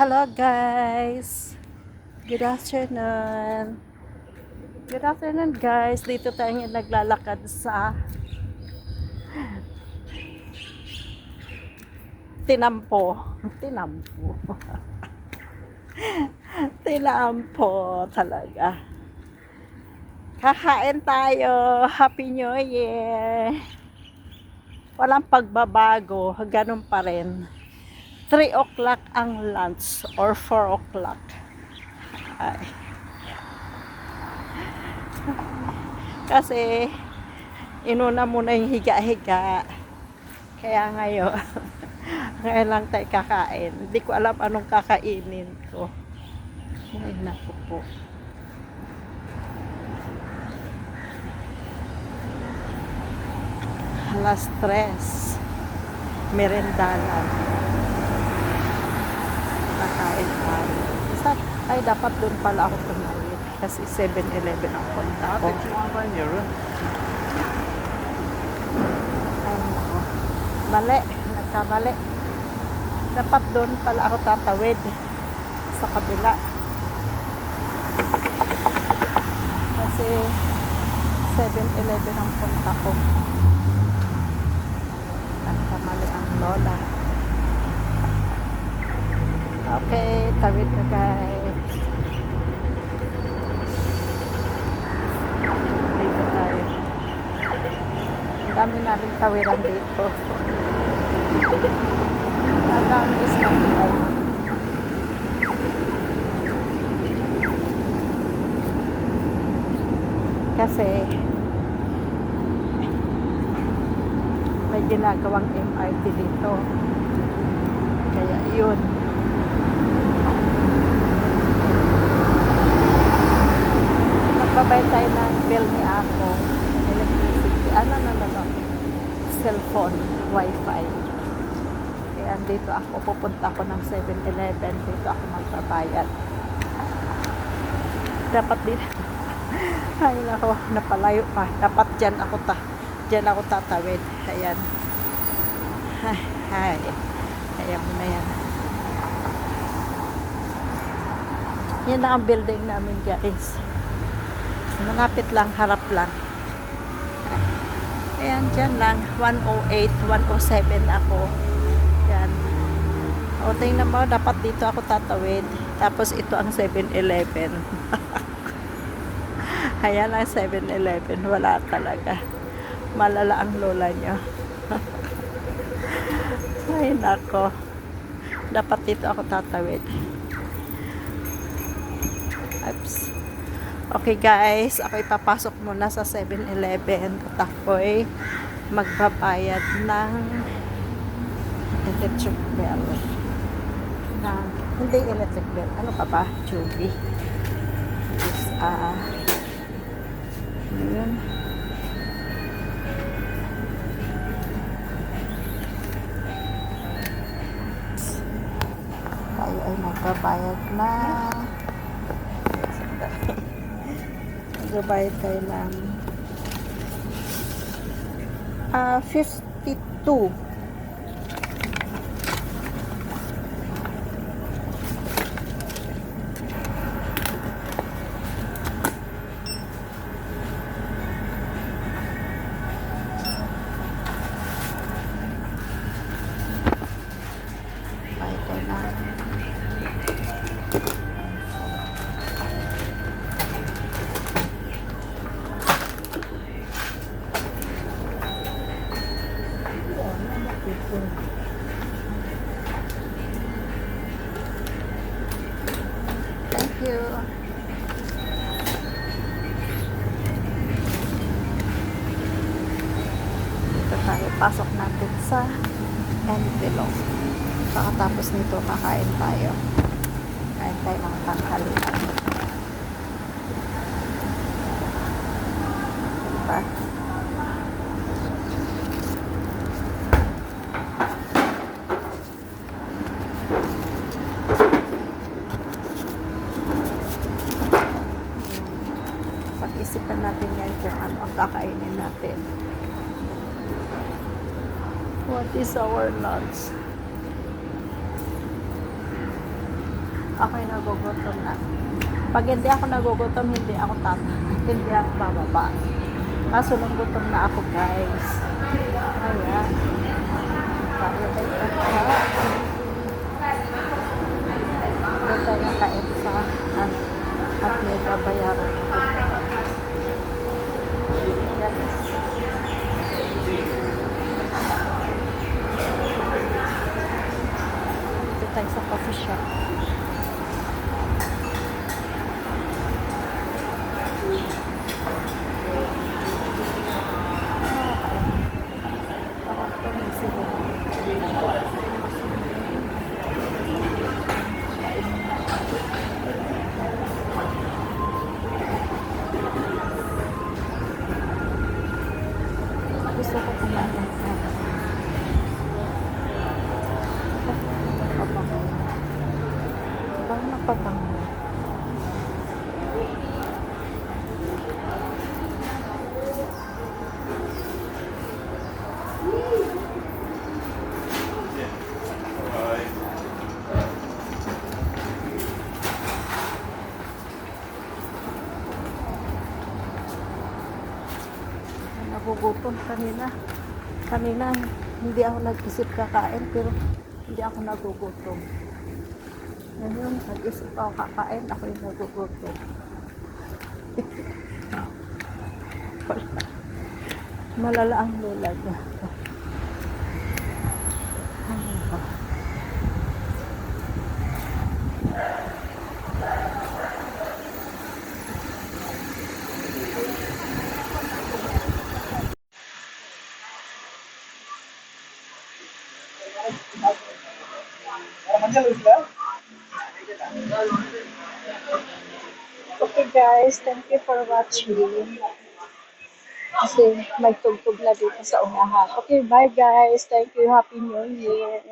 Hello guys! Good afternoon! Good afternoon guys! Dito tayo naglalakad sa Tinampo. Tinampo. Tinampo talaga. Kakain tayo. Happy New Year! Walang pagbabago. Ganun pa rin. 3 o'clock ang lunch or 4 o'clock. Ay. Kasi inuna muna yung higa-higa. Kaya ngayon, ngayon lang tayo kakain. Hindi ko alam anong kakainin ko. Ay, naku po. Alas tres. Merendalan nakain tayo. Basta, ay, dapat doon pala ako tumawid. Kasi 7-Eleven ang punta ko. Ate, chumakan niyo rin. Ay, nako. Mali. Nagkamali. Dapat doon pala ako tatawid. Sa kabila. Kasi 7-Eleven ang punta ko. Nagkamali ang lola. Okay, tawid na guys. Dito tayo. Ang dami namin tawiran dito. Ang dami is tayo. Kasi may ginagawang MRT dito. Kaya yun. Magbabayad tayo ng bill ni ako. Electricity. Ano na na? Cellphone, wifi. Kaya dito ako, pupunta ako ng 7-Eleven. Dito ako magbabayad. Dapat din. Ay, nako, napalayo pa. Dapat dyan ako ta. Dyan ako tatawid. Ayan. Ay, ay. Ayan mo na yan. Yan ang building namin guys. Malapit lang, harap lang. Ayan, dyan lang. 108, 107 ako. Yan. O, tingnan mo, dapat dito ako tatawid. Tapos ito ang 7-Eleven. Ayan ang 7-Eleven. Wala talaga. Malala ang lola niya. Ay, nako. Dapat dito ako tatawid. Oops. Okay guys, ako ipapasok muna sa 7-Eleven at ako'y magbabayad ng electric bill. Ng, hindi electric bill. Ano pa ba? Juby. Is, ah, yun? Tayo ay magbabayad na Magbabayad tayo ng ah 52. Bayad tayo ng Thank you. Dito tayo. Pasok natin sa envelope. Pagkatapos nito, kakain tayo. Kain tayo ng tanghalian. Diba? Pag-isipan natin yan kung ano ang kakainin natin. What is our lunch? Ako'y nagugutom na. Pag hindi ako nagugutom, hindi ako tat hindi ako bababa. Kaso nung gutom na ako, guys. Ayan. Nagugutom kanina. Kanina, hindi ako nag-isip kakain, pero hindi ako nagugutom. Ngayon, nag-isip ako kakain, ako yung nagugutom. Malala ang lulag. Ano Okay guys, thank you for watching. Kasi may tugtog na dito sa unahan. Okay, bye guys. Thank you. Happy New Year.